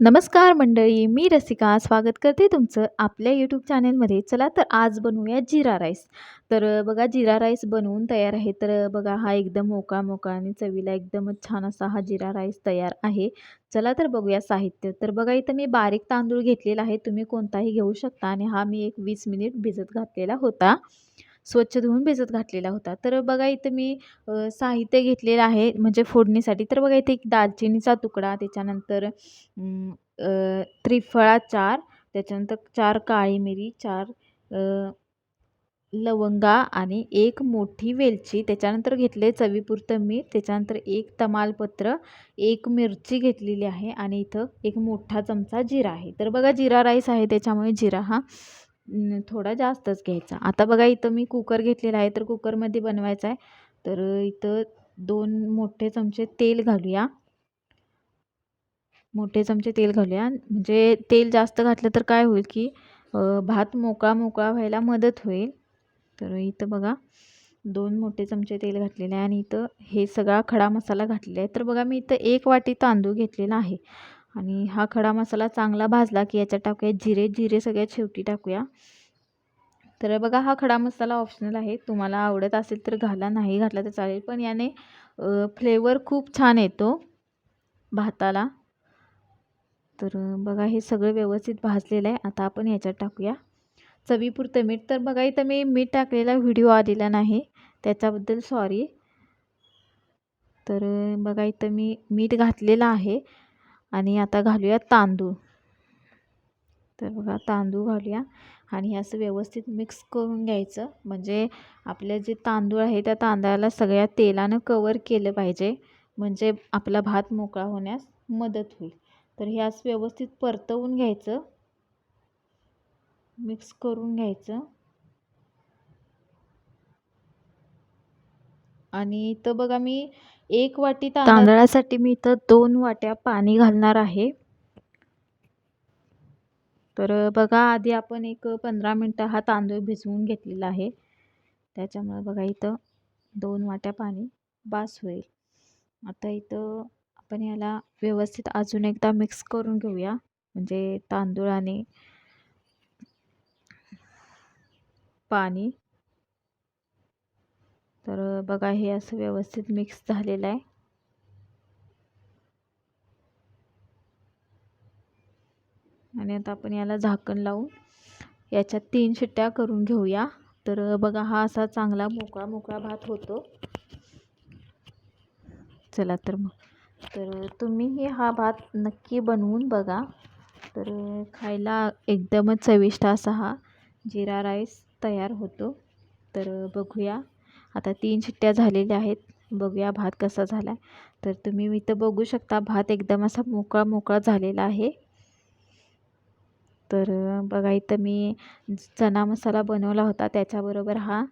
नमस्कार मंडळी मी रसिका. स्वागत करते तुमचं आपल्या यूट्यूब चॅनेलमध्ये चला तर आज बनवूया जिरा राईस. तर बघा जिरा राईस बनवून तयार आहे. तर बघा हा एकदम मोकळा मोकळा आणि चवीला एकदमच छान असा हा जिरा राईस तयार आहे. चला तर बघूया साहित्य. तर बघा इथं मी बारीक तांदूळ घेतलेला आहे. तुम्ही कोणताही घेऊ शकता आणि हा मी एक वीस मिनिट भिजत घातलेला होता. स्वच्छ धुवून भिजत घातलेला होता. तर बघा इथं मी साहित्य घेतलेलं आहे म्हणजे फोडणीसाठी. तर बघा इथे एक दालचिनीचा तुकडा त्याच्यानंतर त्रिफळा चार त्याच्यानंतर चार काळी मिरी चार लवंगा आणि एक मोठी वेलची त्याच्यानंतर घेतले चवीपुरतं मीठ त्याच्यानंतर एक तमालपत्र एक मिरची घेतलेली आहे आणि इथं एक मोठा चमचा जिरा आहे. तर बघा जिरा राईस आहे त्याच्यामुळे जिरा हा थोडा जास्तच घ्यायचा. आता बघा इथं मी कुकर घेतलेला आहे तर कुकरमध्ये बनवायचा आहे. तर इथं दोन मोठे चमचे तेल घालूया. मोठे चमचे तेल घालूया. म्हणजे तेल जास्त घातलं तर काय होईल की भात मोकळा मोकळा व्हायला मदत होईल. तर इथं बघा दोन मोठे चमचे तेल घातलेले आहे आणि इथं हे सगळा खडा मसाला घातलेला आहे. तर बघा मी इथं एक वाटी तांदूळ घेतलेला आहे. आणि हा खडा मसाला चांगला भाजला की याच्यात टाकूया जिरे. जिरे सगळ्यात शेवटी टाकूया. तर बघा हा खडा मसाला ऑप्शनल आहे. तुम्हाला आवडत असेल तर घाला नाही घातला तर चालेल. पण याने फ्लेवर खूप छान येतो भाताला. तर बघा हे सगळं व्यवस्थित भाजलेलं आहे. आता आपण याच्यात टाकूया. चवीपुरतं मीठ. तर बघा इथं मी मीठ टाकलेला व्हिडिओ आलेला नाही. त्याच्याबद्दल सॉरी तर बघा इथं मी मीठ घातलेलं आहे. आणि आता घालूया तांदूळ. तर बघा तांदूळ घालूया आणि हे असं व्यवस्थित मिक्स करून घ्यायचं. म्हणजे आपले जे तांदूळ आहे त्या तांदळाला सगळ्या तेलानं कवर केलं पाहिजे. म्हणजे आपला भात मोकळा होण्यास मदत होईल. तर हे असं व्यवस्थित परतवून घ्यायचं. मिक्स करून घ्यायचं. आणि इथं बघा मी एक वाटी तांदळासाठी मी इथं दोन वाट्या पाणी घालणार आहे. तर बघा आधी आपण एक पंधरा मिनटं हा तांदूळ भिजवून घेतलेला आहे. त्याच्यामुळे बघा इथं दोन वाट्या पाणी बास होईल. आता इथं आपण याला व्यवस्थित अजून एकदा मिक्स करून घेऊया. म्हणजे तांदूळ आणि पाणी. बघा हे असं व्यवस्थित मिक्स झालेलं आहे. आणि आता आपण याला झाकण लावून याच्यात तीन शिट्ट्या करून घेऊया. तर बघा हा असा चांगला मोकळा मोकळा भात होतो. चला तर मग. तर तुम्हीही हा भात नक्की बनवून बघा. तर खायला एकदमच चविष्ट असा हा जिरा राईस तयार होतो. तर बघूया. आता तीन शिट्ट्या झालेल्या आहेत. बघूया भात कसा झाला आहे तर तुम्ही इथं बघू शकता भात एकदम असा मोकळा मोकळा झालेला आहे. तर बघा इथं मी चना मसाला बनवला होता त्याच्याबरोबर हा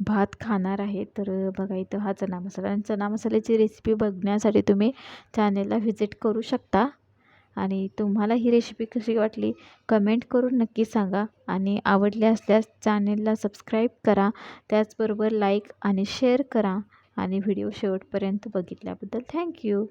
भात खाणार आहे. तर बघा इथं हा चना मसाला. आणि चना मसाल्याची रेसिपी बघण्यासाठी तुम्ही चॅनेलला व्हिजिट करू शकता. आणि तुम्हाला ही रेसिपी कशी वाटली कमेंट करून नक्की सांगा. आणि आवडली असल्यास चॅनेलला सबस्क्राईब करा. त्याचबरोबर लाईक आणि शेअर करा. आणि व्हिडिओ शेवटपर्यंत बघितल्याबद्दल थँक्यू